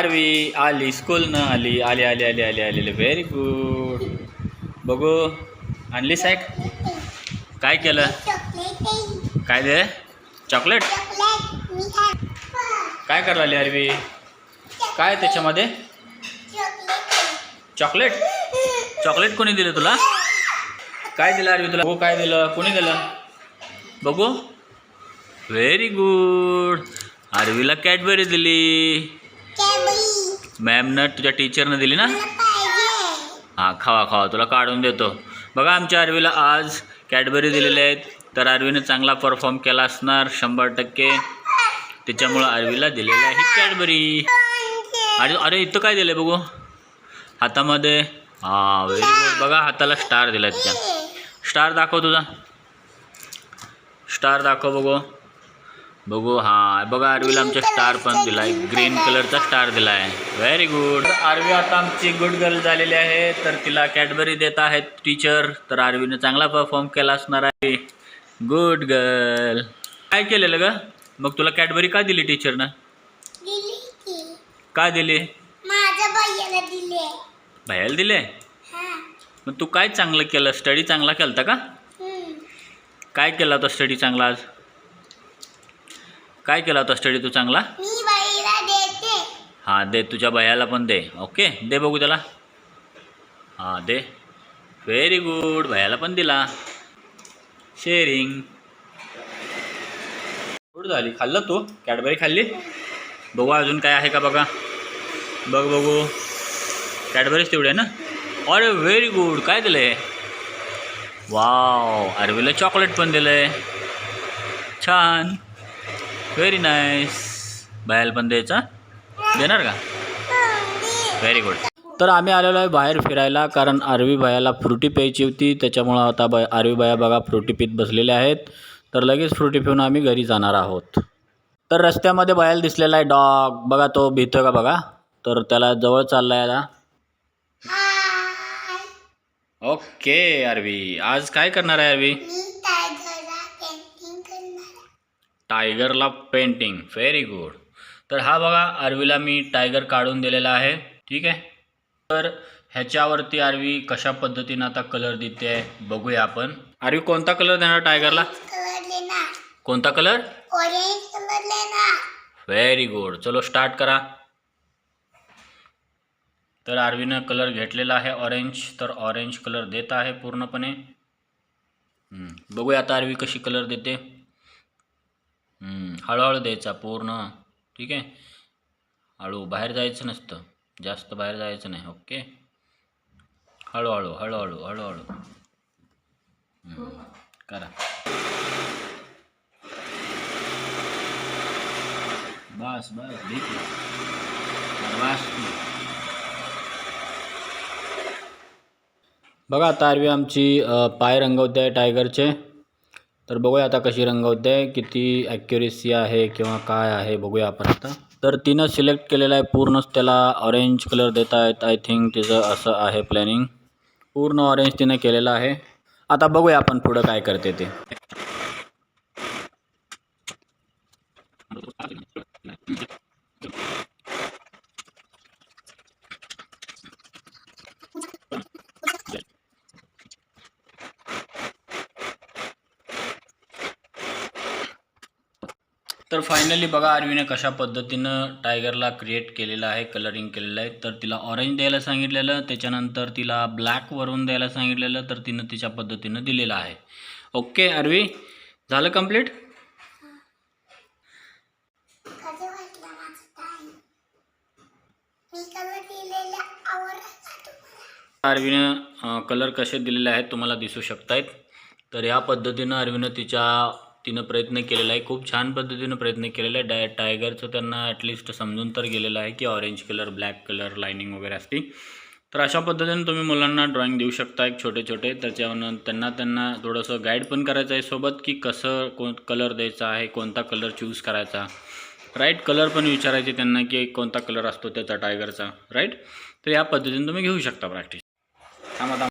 RV आली स्कूलनं आली आली आली आली आली आलेली व्हेरी गुड बघू. आणली साहेब काय केलं? काय दे? चॉकलेट काय करायला आली आरवी? काय त्याच्यामध्ये? चॉकलेट चॉकलेट कोणी दिलं तुला? काय दिलं आरवी तुला? बघू काय दिलं? कोणी दिलं? बघू. व्हेरी गुड आरवीला कॅडबरी दिली. मॅमनं तुझ्या टीचरनं दिली ना? हां खावा खावा. तुला काढून देतो. बघा आमच्या आरवीला आज कॅडबरी दिलेल्या आहेत. तर आरवीनं चांगला परफॉर्म केला असणार शंभर टक्के. त्याच्यामुळं आरवीला दिलेलं आहे कॅडबरी. अरे अरे इथं काय दिलं बघू? हातामध्ये. हां व्हेरी गुड बघा हाताला स्टार दिला त्या स्टार दाखव तुझा. स्टार दाखव बघू. बघू हां बघा आरवीला आमच्या स्टार पण दिला आहे ग्रीन कलरचा स्टार दिला आहे व्हेरी गुड आरवी आता आमची गुड गर्ल झालेली आहे. तर तिला कॅडबरी देत आहेत टीचर तर आरवीनं चांगला परफॉर्म केला असणार आहे. गुड गर्ल काय केलेलं ग? मग तुला कॅडबरी का दिली टीचरनं का. दिली? भैयाला दिले मग तू काय चांगलं केलं? स्टडी चांगला केलता का. काय केला होता स्टडी चांगला आज? काय केला होता स्टडी तू चांगला? मी बाईला देते. हां दे तुझ्या भैयाला पण दे. ओके दे बघू त्याला. हां दे. व्हेरी गुड भैयाला पण दिला. शेअरिंग गुड झाली. खाल्लं तू? कॅडबरी खाल्ली? बघू अजून काय आहे का बघा. बघ बघू. कॅडबरीच तेवढे ना? अरे व्हेरी गुड काय दिलं आहे वाव अरवीला चॉकलेट पण दिलं आहे छान. व्हेरी नाईस बाहेर पण द्यायचा देणार का? व्हेरी गुड तर आम्ही आलेलो आहे बाहेर फिरायला कारण आरवी बायाला फ्रुटी प्यायची होती. त्याच्यामुळं आता बाय आरवी बाया बघा फ्रुटी पीत बसलेल्या आहेत. तर लगेच फ्रुटी पिऊन आम्ही घरी जाणार आहोत. तर रस्त्यामध्ये बायाला दिसलेला आहे डॉग. बघा तो भीतो का बघा? तर त्याला जवळ चालला आहे आता ओके आरवी. आज काय करणार आहे आरवी मी टायगरला पेंटिंग करणार टायगरला पेंटिंग व्हेरी गुड तर हा बघा आरवीला मी टायगर काढून दिलेला आहे ठीक आहे? तर ह्याच्यावरती आरवी कशा पद्धतीनं आता कलर देते आहे बघूया आपण. आरवी कोणता कलर देणार टायगरला? कोणता कलर व्हेरी गुड चलो स्टार्ट करा. तर आरवीनं कलर घेतलेला आहे ऑरेंज तर ऑरेंज कलर देत आहे पूर्णपणे. बघूया आता आरवी कशी कलर देते. हळूहळू द्यायचा पूर्ण. ठीक आहे? हळू बाहेर जायचं नसतं. जास्त बाहेर जायचं नाही. ओके? हळूहळू हळूहळू हळूहळू. करा. बस बस ठीक आहे. बघा आता आरवी आमची पाय रंगवते आहे टायगरचे तर बघूया आता कशी रंगवते किती ॲक्युरेसी आहे किंवा काय आहे बघूया आपण आता. तर तिनं सिलेक्ट केलेलं आहे पूर्णच त्याला ऑरेंज कलर देत आहेत. आय थिंक तिचं असं आहे प्लॅनिंग पूर्ण ऑरेंज तिनं केलेलं आहे. आता बघूया आपण पुढं काय करते ते. तर फायनली बघा आरवीने कशा पद्धतीनं टायगरला क्रिएट केलेलं आहे कलरिंग केलेलं आहे. तर तिला ऑरेंज द्यायला सांगितलेलं त्याच्यानंतर तिला ब्लॅकवरून द्यायला सांगितलेलं तर तिनं तिच्या पद्धतीनं दिलेलं आहे. ओके आरवी झालं तुम्हाला? आरवीनं कलर कसे दिलेले आहेत तुम्हाला दिसू शकतायत. तर या पद्धतीनं आरवीनं तिच्या तिनं प्रयत्न केलेला आहे. खूप छान पद्धतीनं प्रयत्न केलेला आहे. डाय टायगरचं त्यांना ॲटलिस्ट समजून तर गेलेलं आहे की orange colour black colour lining वगैरे असते तर अशा पद्धतीने तुम्ही मुलांना ड्रॉइंग देऊ शकता एक छोटे छोटे. त्याच्यावर त्यांना त्यांना थोडंसं गाईड पण करायचं आहे सोबत की कसं कोण कलर द्यायचा आहे कोणता कलर चूज करायचा. राईट कलर पण विचारायचे त्यांना की कोणता कलर असतो त्याचा टायगरचा राईट तर या पद्धतीने तुम्ही घेऊ शकता प्रॅक्टिस थांबा थांबा.